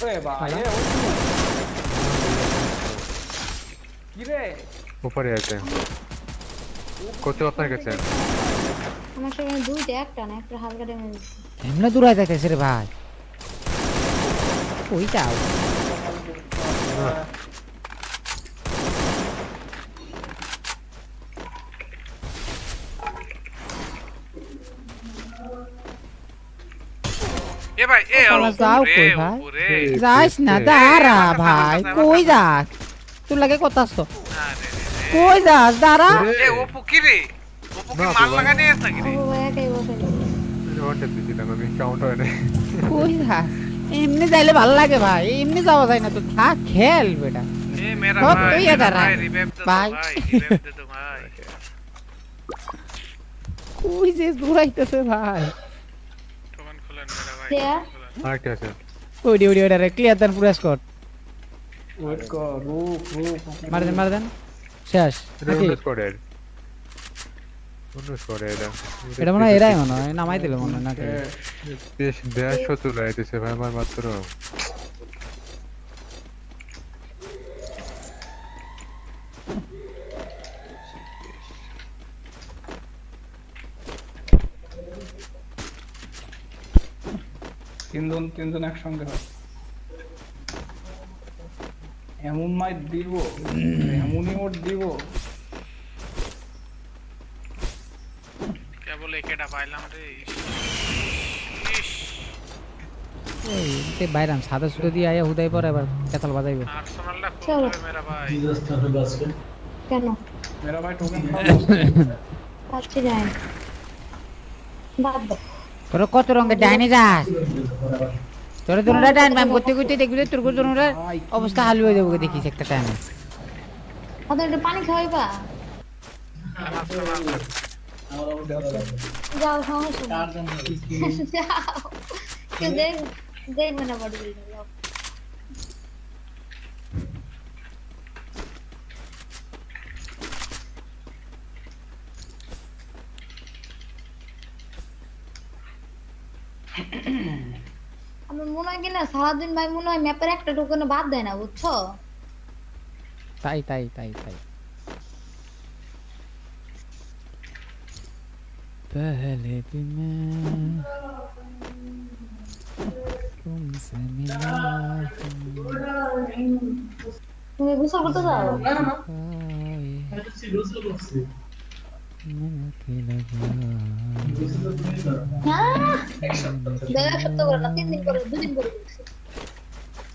খালা। কি রে উপরে আছে। কত আপনার কাছে আমার সেখানে দুইটা একটা না একটা হালকা ড্যামেজ এমনি দূরাই যাইতেছে রে ভাই। কই এ ভাই এ যাও কই ভাই? যাইস না দাঁড়া ভাই কই লাগে কথা আসতো কই যা দাঁড়া। এ ও পুকি রে। ও পুকি মাল লাগা নিয়ে কি রে? ও বসে কই এমনি যাইলে ভালো লাগে ভাই এমনি যাওয়া যায় না তো। থাক খেল বেটা। ভাই ভাই ভাই যে ভাই। খুলেন। আরেকটা আছে ওই ডি ওডি ওডি ক্লিয়ার দেন পুরো স্কট ওয়েট কর রুক রুক মার দেন মার দেন শেষ এটা নাকি? অন্য এটা এটা মনে হয় এরাই মনে হয় নামাই দিল মনে হয় নাকি বেশ দেড়শো তুলে আইতেছে ভাই আমার মাত্র তিনজন তিনজন একসঙ্গে হয়। এমন মাই দিব এমনই ওট দিব। কেবল একেটা পাইলাম রে ইস তে বাইরাম সাদা সুতো দিয়ে আয়া হুদাই পরে এবার কেতাল বাজাইবো। আর্সেনালটা চলো। মেরা ভাই? কেন? মেরা ভাই টোকেন পাচ্ছি যাই বাদ দাও। তোর কত রঙের ডাইনে যাস তোর দুটা ডাইন ম্যাম করতে করতে দেখবি তোর দুটা অবস্থা হালু হয়ে যাব দেখিস একটা টাইমে। ওদের একটু পানি খাওয়াইবা? যাও সমস্যা যাও। কেউ দেখ দেখবে না বডি যাও আমার মনে হয় কি না সারাদিন ভাই মনে হয় ম্যাপের একটা টোকেন বাদ দেয় না বুঝছো তাই তাই তাই তাই पहले भी मैं तुमसे मिला তুমি গোসল করতে যাও হ্যাঁ দেখা সত্য করে না তিন দিন করে দুদিন করে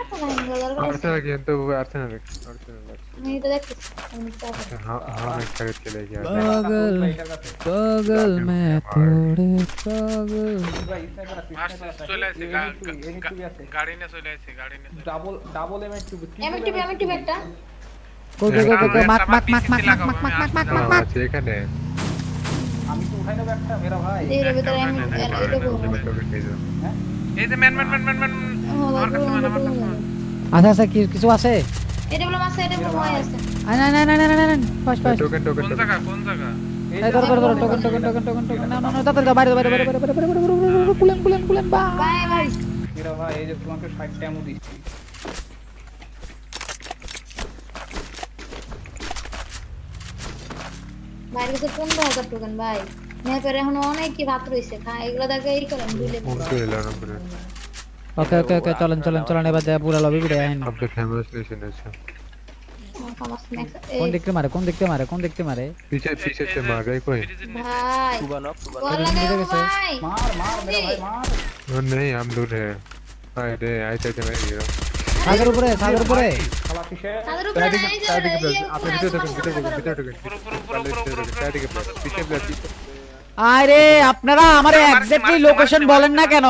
এত লাইন দেওয়ার দরকার আছে? আর্সেনাল কিন্তু আর্সেনাল আর্সেনাল আমি এটা দেখতেছি আমি তো আর- हाँ हाँ मैं खरीद के लेके आता पागल এটার কাছে पागल मैं थोड़े पागल ভাই স্নাইপার আছে মাস চলে আসছে গা- গা- এমএটুবি আছে গা- গাড়ি নিয়ে চলে আসছে গাড়ি নিয়ে চলে আসছে। ডাবল ডাবল এমএটুবি এমএটিভি এমএটিভি একটা কই কই কই কই মাক মাক মাক মাক মাক মাক মাক মাক মাক মাক আছে এখানে আমি তো উঠাই নেব একটা মেরা ভাই এর ভিতরে আমি এটা এটা করবো হ্যাঁ এই যে কিছু আছে? এডব্লিউ কোন বাইরে বাইরে বাইরে বাইরে বাই বাই বাই। টোকেন ভাই মনে করে এখন অনেক কি ভাত রইছে খা এগুলো দেখে এই করেন ভুলে ওকে ওকে ওকে চলেন চলেন চলেন এবার দেয়া পুরা লবি ভিডিও আইন। আপডেট হ্যামার স্টেশন আছে কোন দেখতে মারে কোন দেখতে মারে কোন দেখতে মারে? পিছে পিছে সে মার রে কই? ভাই সুবানো সুবানো মার মার মেরে ভাই মার। নেই আম দূর হে। আই রে আই চাইতে মেরে গিয়ে সাগর উপরে সাগর উপরে। সাগর উপরে সাগর উপরে আপনি ভিতরে ঢুকুন ভিতরে ঢুকুন ভিতরে ঢুকুন পুরো পুরো পুরো পুরো পিছে পিছে আরে আপনারা আমার এক্স্যাক্টলি লোকেশন বলেন না কেন?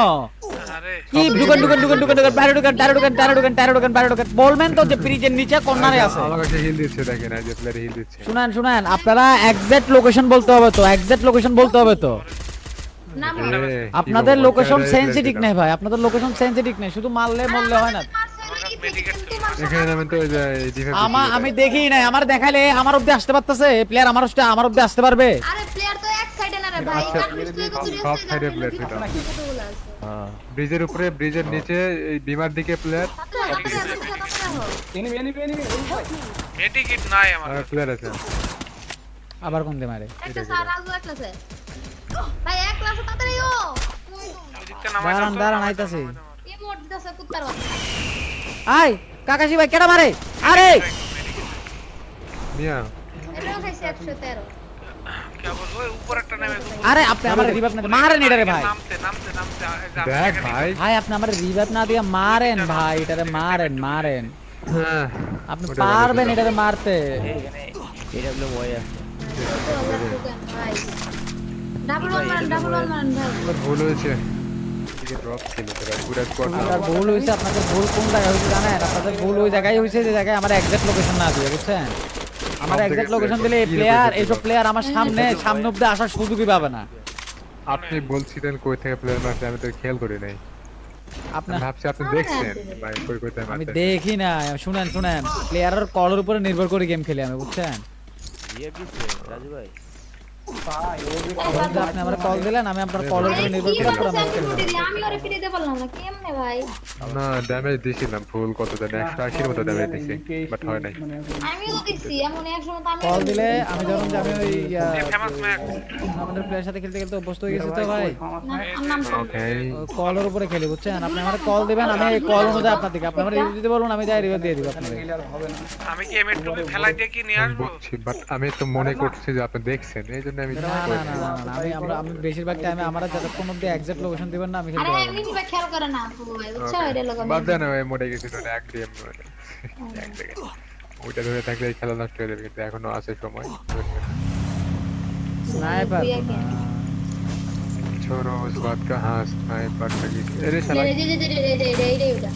আরে কি ঢুকেন ঢুকেন ঢুকেন ঢুকেন ঢুকেন বাইরে ঢুকেন বাইরে ঢুকেন বাইরে ঢুকেন বাইরে ঢুকেন বাইরে ঢুকেন। বলবেন তো যে ব্রিজের নিচে কর্নারে আছে? আমার কাছে হিল দিচ্ছে দেখেন আজ প্লেয়ার হিল দিচ্ছে শুনেন শুনেন আপনারা এক্সাক্ট লোকেশন বলতে হবে তো এক্সাক্ট লোকেশন বলতে হবে তো। আপনাদের লোকেশন সেন্সিটিভ নেই ভাই আপনাদের লোকেশন সেন্সিটিভ নেই শুধু মারলে মরলে হয় না। আমা। দেখি নাই আমার দেখাইলে আমার অব্দি আসতে পারতেছে প্লেয়ার আমার অব্দি আমার অব্দি আসতে পারবে। আরে প্লেয়ার তো সাইডে না রে ভাই সব হ্যাঁ। ব্রিজের উপরে ব্রিজের নিচে এই বিমার দিকে এনিমি এনিমি এনিমি নাই আমার আছে। আবার কোন দে মারে? একটা স্যার রাজু এক ক্লাসে। ভাই এক ক্লাসে তাড়াতাড়ি ও। দাঁড়ান, দাঁড়ান, আইতাছি। নামাই দাও। ইমোট দিতেছে কুত্তার আই কাকাশি ভাই কেডা মারে? আরে! মিয়া। এটাও খাইছে 113 কে বল ওই উপর একটা নেমে আরে আপনি আমার রিভাইভ না মারেন এটারে ভাই। নামতে নামতে নামতে যা- দেখ ভাই। ভাই আপনি আমার রিভাইভ না দিয়ে মারেন ভাই এটারে মারেন মারেন। আপনি পারবেন এটারে মারতে। এখানে এডব্লিউ ওয়াই আছে ডাবল ওয়ান মারেন ডাবল ওয়ান মারেন ভাই ভুল হয়েছে হয়েছে আপনাদের ভুল কোন জায়গায় হয়েছে জানেন? আপনাদের ভুল ওই জায়গায় হয়েছে যে জায়গায় আমার এক্সাক্ট লোকেশন না দিয়ে বুঝছেন? আমার এক্সাক্ট লোকেশন দিলে এই প্লেয়ার এইসব প্লেয়ার আমার সামনে সামনে অব্দি আসার সুযোগই পাবে না। আপনি বলছিলেন কই থেকে প্লেয়ার মারছে আমি তো খেয়াল করি নাই। ভাবছি আপনি দেখছেন ভাই কই কই থেকে আমি দেখি না শুনেন শুনেন। প্লেয়ারের কলের উপরে নির্ভর করে গেম খেলি আমি বুঝছেন? রাজু ভাই। আপনি আমার কল দিলেন আমি আপনার কলের উপরে নির্ভর করে পুরো ম্যাচ খেললাম আমি ওরে ফিরে দিতে পারলাম না কেমনে ভাই না ড্যামেজ দিছিলাম ফুল কত দেন একশো আশির মতো ড্যামেজ দিছি বাট হয় নাই মানে আমিও তো এমন এক সময় আমি কল দিলে আমি যখন আমি ওই আহ, এই ফেমাস ম্যাচ আমাদের প্লেয়ার সাথে খেলতে খেলতে অভ্যস্ত হয়ে গেছি তো ভাই না, নাম শুন। ওকে কলের উপরে খেলি বুঝছেন আপনি আমার কল দিবেন আমি এই কল অনুযায়ী আপনার দিকে আপনি আমার রিভিউ দিতে বলুন আমি যাই রিভিউ দিয়ে দিব আপনাকে আমি কি ফেলাই দিয়ে কি নিয়ে আসব বাট আমি তো মনে করছি যে আপনি দেখছেন এই জন্য আমি না না না না, না, আমি আমরা আমি বেশিরভাগ টাইমে আমরা যতক্ষণ অব্দি এক্সাক্ট লোকেশন দিবেন না আমি আরে খেলতে হ্যাঁ, পারবো এমনি নিবা খেয়াল করে না আপু ভাই বুঝছো এটা লোক বাদ দেন ওই মোটে গেছিল এক ডিএম ওইটা ধরে থাকলে এই খেলা নষ্ট হয়ে যাবে কিন্তু এখনো আছে সময় স্নাইপার छोड़ो उस बात का हाँ स्नाइपर लगी अरे साला রে রে রে রে রে রে রে ওটা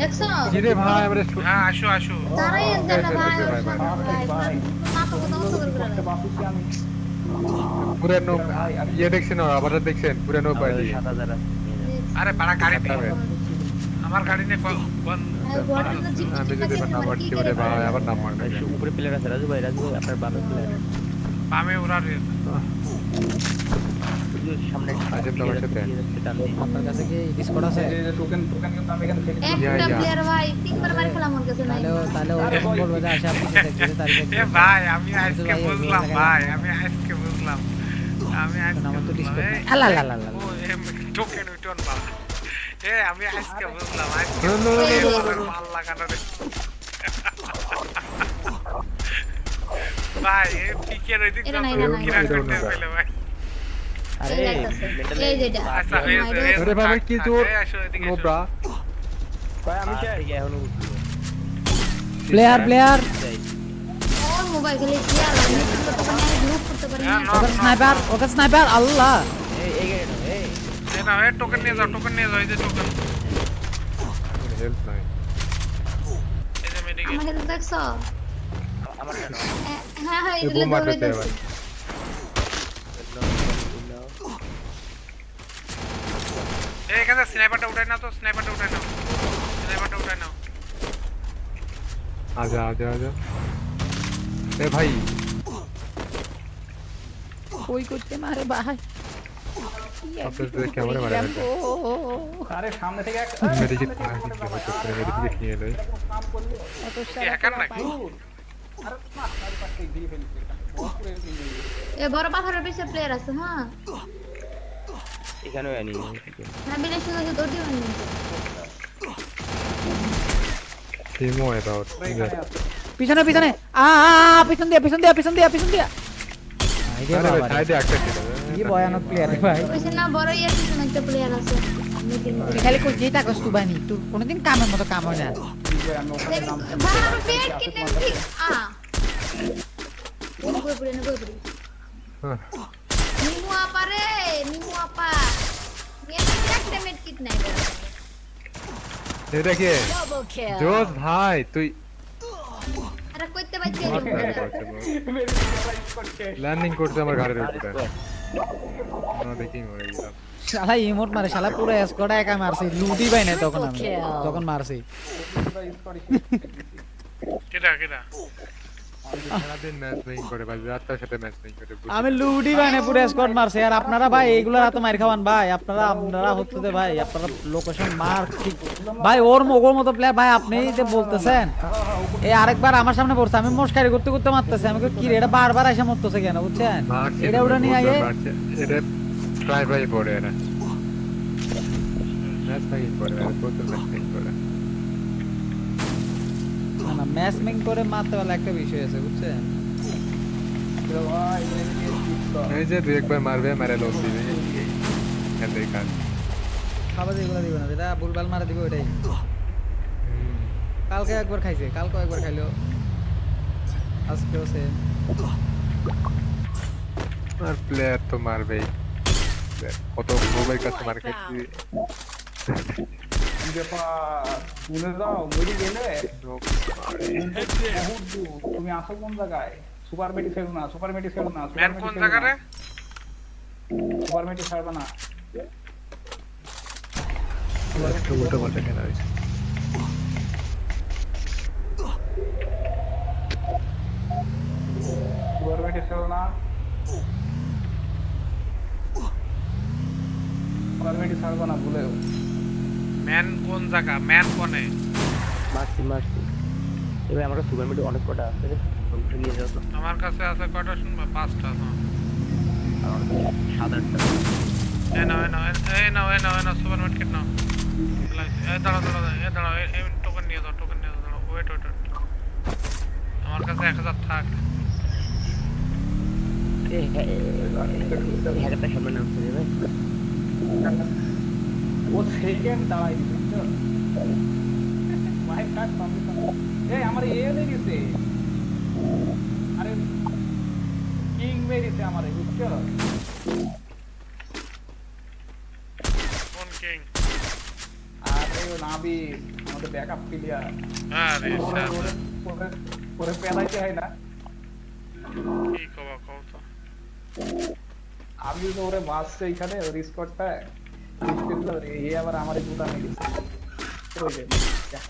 দেখছো কি রে ভাই আমরা হ্যাঁ আসো আসো তারাই একজন না ভাই ভাই, ভাই, ভাই ভাই না তো কোনো কিছু করবে ইয়ে দেখছেন আবার দেখছেন পুরানো পাড়ি। আরে বাড়া গাড়ি দে আমার গাড়ি নিয়ে আমি যদি নাম্বার করে ভাই আবার নাম্বার উপরে প্লেয়ার আছে রাজু ভাই রাজু আপনার বামে প্লেয়ার বামে ওরা সামনে আজিম তোমার সাথে? আপনার কাছে কি ডিসকর্ড আছে? টোকেন টোকেন কিন্তু আমি এখানে ফেলে একটা প্লেয়ার ভাই তিনবার মার খেলা তাহলে ও- তাহলে ওরা ফোন বলবে যে আসে আপনি সাথে একটু এ ভাই আমি আজকে ভাই, বুঝলাম ভাই আমি আজকে বুঝলাম আমি আজকে আমার তো ডিসকর্ড আলা আলা আলা ও টোকেন উঠন বাবা এ আমি আজকে বুঝলাম আজকে মাল লাগানো রে ভাই এ পিকের ওই দিক নাই, কিরা করতে ভাই। আরে এই যেটা আচ্ছা আরে বাবা কি জোর? এই আসো এদিকে নো এসো। ব্রা প্লেয়ার প্লেয়ার ওর মোবাইল খেলে কি আর আমি করতে পারি না। গ্রুপ করতে পারি না ওকে স্নাইপার ওকে স্নাইপার আল্লাহ। এই এই এই। এ এ টোকেন নিয়ে যাও টোকেন নিয়ে যাও এই যে টোকেন হেল্প নাই। এই যে মেডিকেল আমাকে দেখছ? আমার হ্যাঁ হ্যাঁ এই এবার এই এখানে স্নাইপারটা উঠাই নাও তো স্নাইপারটা উঠাই নাও। স্নাইপারটা উঠাই নাও। আজা আজা আজা এ ভাই। কই করতে মারে ভাই? আপনার তো ক্যামেরা মারা গেছে। আরে সামনে থেকে এক মেডিকেট হয়তো করে মেডিকেট নিয়ে নেই কাম করলে কি? হ্যাকার নাকি আরে না চারি পাঁচটাই দিয়ে ফেলছি। এটা এ বড় পাথরের পিছে প্লেয়ার আছে হ্যাঁ? এখানেও আনি না বিলে শুধু শুধু দৌড় দিবেন কিন্তু টিমও অ্যাবাউট পিছনে পিছনে আ আ, আ, পিছন দিয়া পিছন দিয়া পিছন দিয়া পিছন দিয়া এই যে আরে ভাই বাবা রে। সাইডে একটা ছিল কি ভয়ানক প্লেয়ার ভাই ওইসে না বড় ইয়ার পিছনে একটা প্লেয়ার আছে মিডিল তুই খালি কই যেই থাকস তুই বানি তুই কোনোদিন কামের মতো কাম হয় না আমি ওখানে নাম ভাই আমার পেট কিনে ঠিক আ ওই কই পড়ে না কই পড়ে হ্যাঁ। নিমু আপা রে নিমু আপা এটা কে জোস ভাই তুই আরে কইতে পারছি ল্যান্ডিং করছে আমার ঘরের উপরে না দেখেই মরে গেলাম। শালা ইমোট মারে শালা পুরো স্কোয়াড একা মারছে। লুটি পাই না তখন আমি। তখন মারছি। কেডা কেডা? আমি লুটি পাই না পুরো স্কোয়াড মারছে আর আপনারা ভাই এইগুলো মার খাওয়ান ভাই। আপনারা আপনারা হচ্ছে ভাই আপনারা লোকেশন মার ঠিক। ভাই ওর মতো প্লেয়ার ভাই আপনি যে বলতেছেন এই আরেকবার আমার সামনে পড়ছে আমি মস্কারি করতে করতে মারতেছে আমি কি রে এটা বারবার এসে মরতেছে কেন বুঝছেন? এটা ওটা নিয়ে আগে এটা ট্রাই বাই পড়ে ম্যাচ ম্যাচ মেকিং করে না? না ম্যাচ মেকিং করে মারতে পারলে একটা বিষয় আছে বুঝছেন। এই যে দুই একবার মারবে মারে লোক দিবে। এদের কাজ খাবার এগুলো দিব না যেটা ভুলভাল মারা দিব ওইটাই। কালকে একবার খাইছে কালকে একবার খাইলো। আজকেও সে আর প্লেয়ার তো মারবেই। কত মোবাইল কাছে মার কি ব্যাপার শুনে দাও মরে গেলে তুমি আসো কোন জায়গায় সুপার ফেলো না সুপার ফেলো না ম্যান কোন জায়গারে সুপার মেটি ছাড়বে না কেনা হয়েছে সুপার মেটি ফেলো না সুপার ছাড়বে না ভুলেও ম্যান কোন জায়গা ম্যান কোনে মারছি মারছি এবার আমার সুপার মিড অনেক কটা আছে নিয়ে যাও তো আমার কাছে আছে কয়টা শুনবা পাঁচটা আছে সাত আটটা এই নাও নাও এই নাও এই নাও এই নাও সুপার মার্কেট নাও এই দাঁড়াও দাঁড়াও এই দাঁড়াও এই টোকেন নিয়ে যাও টোকেন নিয়ে যাও দাঁড়াও ওয়েট ওয়েট আমার কাছে এক হাজার থাক ও সেকেন্ড দাঁড়াই মাইক কাট সামনে সামনে এই আমার এ মেরেছে আরে কিং মেরেছে আমারে বুঝছ কোন কিং? আরে ও নাবি আমাদের ব্যাকআপ প্লেয়ার আরে শালা পরে পরে পেলাইতে হয় না। কি কবা কও তো। আমি তো ওরে মারছে এখানে ওর স্কটটা এ আবার আমার দুটা মেরেছে ওই যে, দেখ।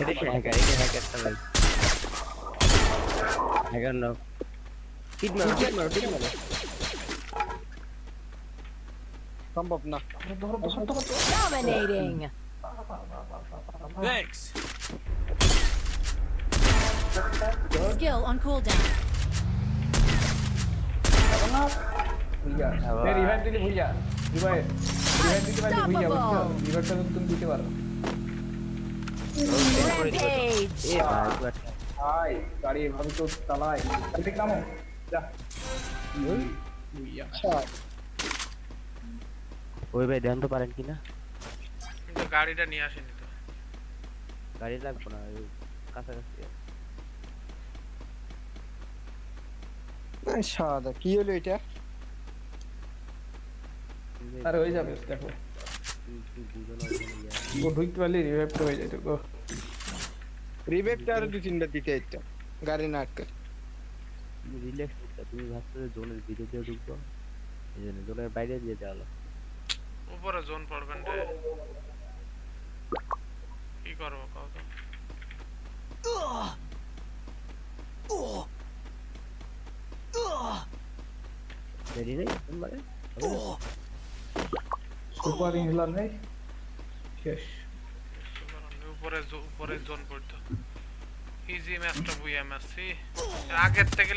এটা কি হ্যাকার এটা হ্যাকারটা ভাই হ্যাকার নাও কিট মারো কিট মারো কিট মারো সম্ভব না ধরো, ধরো, ধরো, ধরো। Dominating. Skill on cooldown. Bhuiyan. A, revive দিলে ভুইয়া। revive- revive দিতে পারলে ভুইয়া, বুঝছ? revive টা তুমি দিতে পারো। ভাই গাড়ি এভাবে তো চালায়। গাড়ি নামো। যা। ওই ভাই ধ্যান তো পারেন কিনা কিন্তু গাড়িটা নিয়ে আসেনি তো গাড়ি লাগবে না কাছাকাছি সাদা কি হলো এটা আরে হয়ে যাবে দেখো দুজন ও ঢুকতে পারলে রিভাইভ তো হয়ে যেত গো রিবেকটা আরও দু তিনটা দিতে একটা গাড়ি না আটকে রিল্যাক্স তুমি ভাবছ যে জোনের ভিতর দিয়ে ঢুকবো এই জন্য জোনের বাইরে দিয়ে দেওয়া হলো উপরে জোন পড়বেন রে কি করব কও তো রেডি নেই মানে উপরে উপরে জোন পড়তো। ইজি ম্যাচটা বুইয়া আগের থেকে